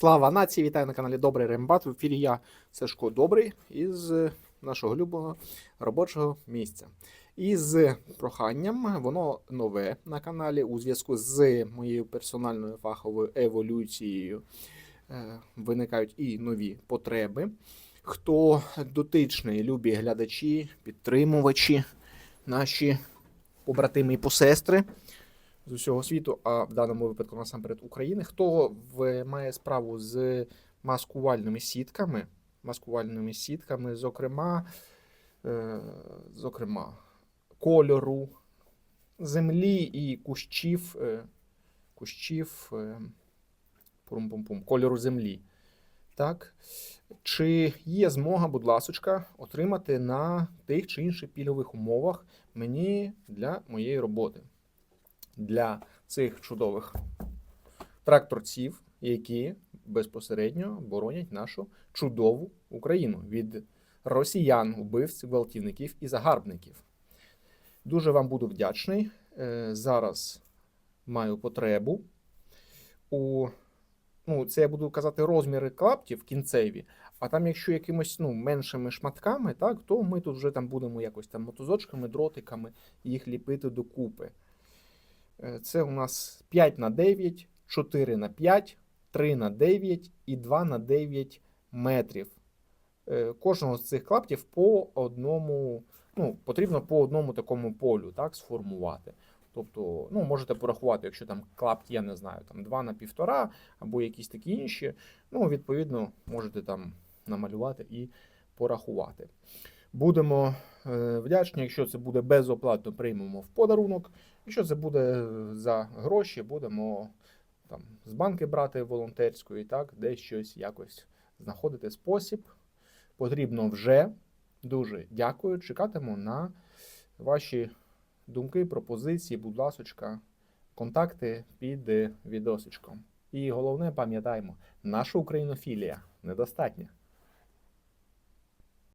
Слава нації! Вітаю на каналі Добрий Рембат. В ефірі я Сашко Добрий із нашого любого робочого місця. І з проханням, воно нове на каналі у зв'язку з моєю персональною фаховою еволюцією. е, Виникають і нові потреби. Хто дотичний, любі глядачі, підтримувачі, наші побратими і посестри з усього світу, а в даному випадку насамперед України, хто в, має справу з маскувальними сітками, маскувальними сітками, зокрема, е, зокрема, кольору землі і кущів, е, кущів е, пум-пум-пум, кольору землі. Так? Чи є змога, будь ласочка, отримати на тих чи інших пільгових умовах мені для моєї роботи? Для цих чудових тракторців, які безпосередньо боронять нашу чудову Україну від росіян, убивць, гвалтівників і загарбників. Дуже вам буду вдячний. Е, Зараз маю потребу у ну, це я буду казати розміри клаптів кінцеві. А там, якщо якимось ну, меншими шматками, так, то ми тут вже там будемо якось там мотузочками, дротиками їх ліпити докупи. Е, Це у нас 5 на 9, 4 на 5, 3 на 9 і 2 на 9 метрів. Е, Кожного з цих клаптів по одному, ну, потрібно по одному такому полю так, сформувати. Тобто, ну, можете порахувати, якщо там клапті, я не знаю, там 2 на 1,5 або якісь такі інші. Ну, відповідно, можете там намалювати і порахувати. Будемо е, вдячні, якщо це буде безоплатно, приймемо в подарунок. Якщо це буде за гроші, будемо там з банки брати волонтерської, так, десь щось якось знаходити спосіб. Потрібно вже. Дуже дякую. Чекатиму на ваші думки, пропозиції, будь ласочка, контакти під е, відосичком. І головне, пам'ятаємо, наша українофілія недостатня.